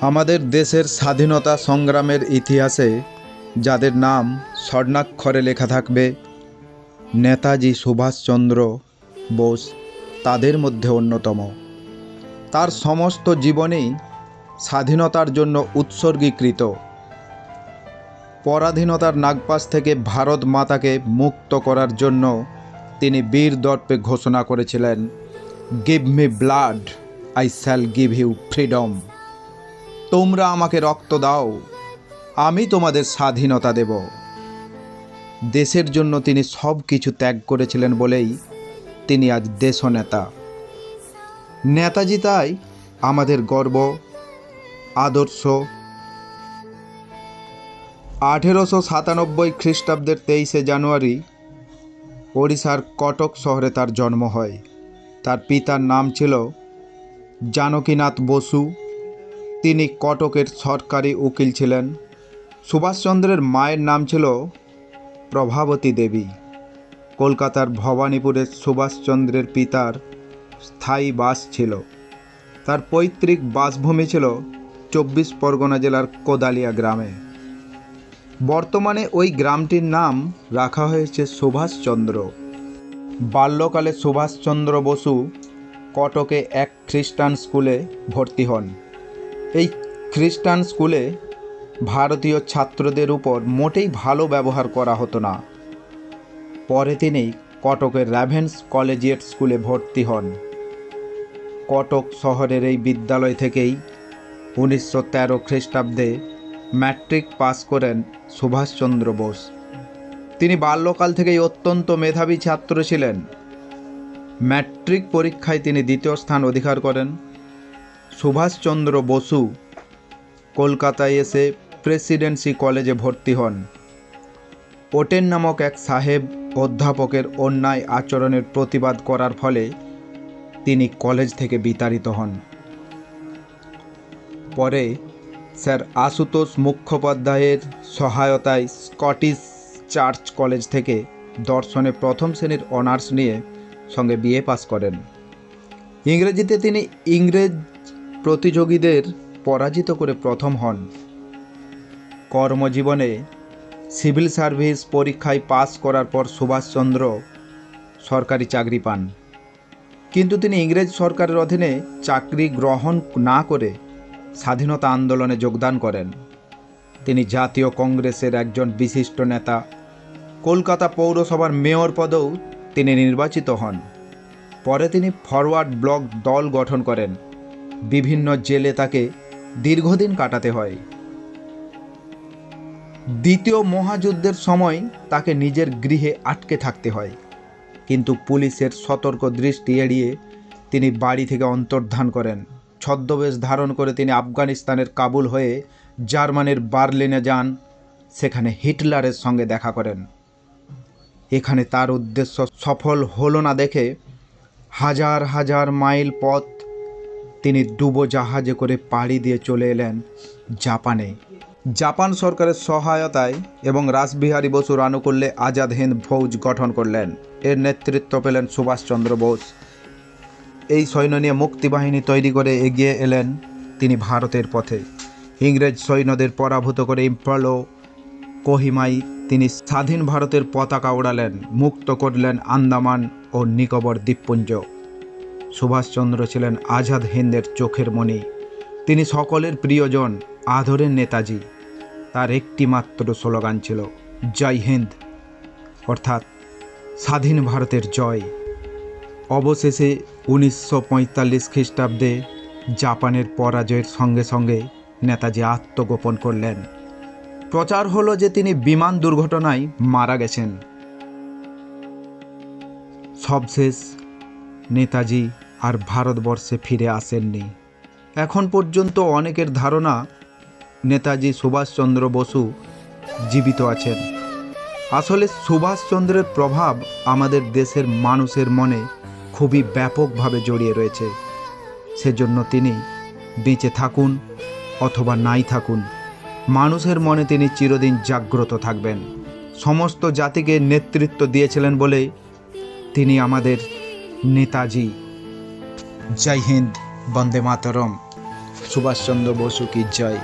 আমাদের দেশের স্বাধীনতা সংগ্রামের ইতিহাসে, যাদের নাম স্বর্ণাক্ষরে লেখা থাকবে, নেতাজি সুভাষচন্দ্র বোস তাদের মধ্যে অন্যতম। তার সমস্ত জীবনেই স্বাধীনতার জন্য উৎসর্গীকৃত। পরাধীনতার নাগপাশ থেকে ভারত মাতাকে মুক্ত করার জন্য তিনি বীর দর্পে ঘোষণা করেছিলেন give me blood I shall give you freedom তোমরা আমাকে রক্ত দাও। আমি তোমাদের স্বাধীনতা দেব। দেশের জন্য তিনি সব কিছু ত্যাগ করেছিলেন বলেই তিনি আজ দেশনেতা। নেতাজি তাই আমাদের গর্ব, আদর্শ। আঠেরোশো সাতানব্বই খ্রিস্টাব্দের তেইশে জানুয়ারি ওড়িশার কটক শহরে তার জন্ম হয়। তার পিতার নাম ছিল জানকীনাথ বসু। তিনি কটকের সরকারি উকিল ছিলেন। সুভাষচন্দ্রের মায়ের নাম ছিল প্রভাবতী দেবী। কলকাতার ভবানীপুরের সুভাষচন্দ্রের পিতার স্থায়ী বাস ছিল। তার পৈতৃক বাসভূমি ছিল চব্বিশ পরগনা জেলার কোদালিয়া গ্রামে। বর্তমানে ওই গ্রামটির নাম রাখা হয়েছে সুভাষচন্দ্র। বাল্যকালে সুভাষচন্দ্র বসু কটকে এক খ্রিস্টান স্কুলে ভর্তি হন। এই খ্রিস্টান স্কুলে ভারতীয় ছাত্রদের উপর মোটেই ভালো ব্যবহার করা হতো না। পরে তিনি কটকের র্যাভেন্স কলেজিয়েট স্কুলে ভর্তি হন। কটক শহরের এই বিদ্যালয় থেকেই উনিশশো তেরো খ্রিস্টাব্দে ম্যাট্রিক পাস করেন সুভাষচন্দ্র বোস। তিনি বাল্যকাল থেকেই অত্যন্ত মেধাবী ছাত্র ছিলেন। ম্যাট্রিক পরীক্ষায় তিনি দ্বিতীয় স্থান অধিকার করেন। সুভাষচন্দ্র বসু কলকাতায় এসে প্রেসিডেন্সি কলেজে ভর্তি হন। ওটেন নামক এক সাহেব অধ্যাপকের অন্যায় আচরণের প্রতিবাদ করার ফলে তিনি কলেজ থেকে বিতাড়িত হন। পরে স্যার আশুতোষ মুখোপাধ্যায়ের সহায়তায় স্কটিশ চার্চ কলেজ থেকে দর্শনে প্রথম শ্রেণির অনার্স নিয়ে সঙ্গে বিএ পাস করেন। ইংরেজিতে তিনি ইংরেজ প্রতিযোগীদের পরাজিত করে প্রথম হন। কর্মজীবনে সিভিল সার্ভিস পরীক্ষায় পাস করার পর সুভাষচন্দ্র সরকারি চাকরি পান। কিন্তু তিনি ইংরেজ সরকারের অধীনে চাকরি গ্রহণ না করে স্বাধীনতা আন্দোলনে যোগদান করেন। তিনি জাতীয় কংগ্রেসের একজন বিশিষ্ট নেতা। কলকাতা পৌরসভার মেয়র পদেও তিনি নির্বাচিত হন। পরে তিনি ফরওয়ার্ড ব্লক দল গঠন করেন। বিভিন্ন জেলে তাকে দীর্ঘদিন কাটাতে হয়। দ্বিতীয় মহাযুদ্ধের সময় তাকে নিজের গৃহে আটকে থাকতে হয়, কিন্তু পুলিশের সতর্ক দৃষ্টি এড়িয়ে তিনি বাড়ি থেকে অন্তর্ধান করেন। ছদ্মবেশ ধারণ করে তিনি আফগানিস্তানের কাবুল হয়ে জার্মানির বার্লিনে যান, সেখানে হিটলারের সঙ্গে দেখা করেন। এখানে তার উদ্দেশ্য সফল হলো না দেখে হাজার হাজার মাইল পথ তিনি ডুবো জাহাজে করে পাড়ি দিয়ে চলে এলেন জাপানে। জাপান সরকারের সহায়তায় এবং রাসবিহারী বসুর আনুকূল্যে আজাদ হিন্দ ফৌজ গঠন করলেন। এর নেতৃত্ব পেলেন সুভাষচন্দ্র বোস। এই সৈন্য নিয়ে মুক্তিবাহিনী তৈরি করে এগিয়ে এলেন তিনি ভারতের পথে। ইংরেজ সৈন্যদের পরাভূত করে ইম্ফল কোহিমাই তিনি স্বাধীন ভারতের পতাকা ওড়ালেন, মুক্ত করলেন আন্দামান ও নিকোবর দ্বীপপুঞ্জ। সুভাষচন্দ্র ছিলেন আজাদ হিন্দের চোখের মণি। তিনি সকলের প্রিয়জন, আদরের নেতাজি। তার একটি মাত্র স্লোগান ছিল, জয় হিন্দ। অর্থাৎ, স্বাধীন ভারতের জয়। অবশেষে উনিশশো পঁয়তাল্লিশ খ্রিস্টাব্দে জাপানের পরাজয়ের সঙ্গে সঙ্গে নেতাজি আত্মগোপন করলেন। প্রচার হলো যে তিনি বিমান দুর্ঘটনায় মারা গেছেন। সবশেষ, নেতাজি আর ভারতবর্ষে ফিরে আসেননি। এখন পর্যন্ত অনেকের ধারণা নেতাজি সুভাষচন্দ্র বসু জীবিত আছেন। আসলে সুভাষচন্দ্রের প্রভাব আমাদের দেশের মানুষের মনে খুবই ব্যাপকভাবে জড়িয়ে রয়েছে। সেজন্য তিনি বেঁচে থাকুন অথবা নাই থাকুন, মানুষের মনে তিনি চিরদিন জাগ্রত থাকবেন। সমস্ত জাতিকে নেতৃত্ব দিয়েছিলেন বলে তিনি আমাদের নেতাজি জয় হিন্দ বন্দে মাতরম। সুভাষচন্দ্র বসু কি জয়?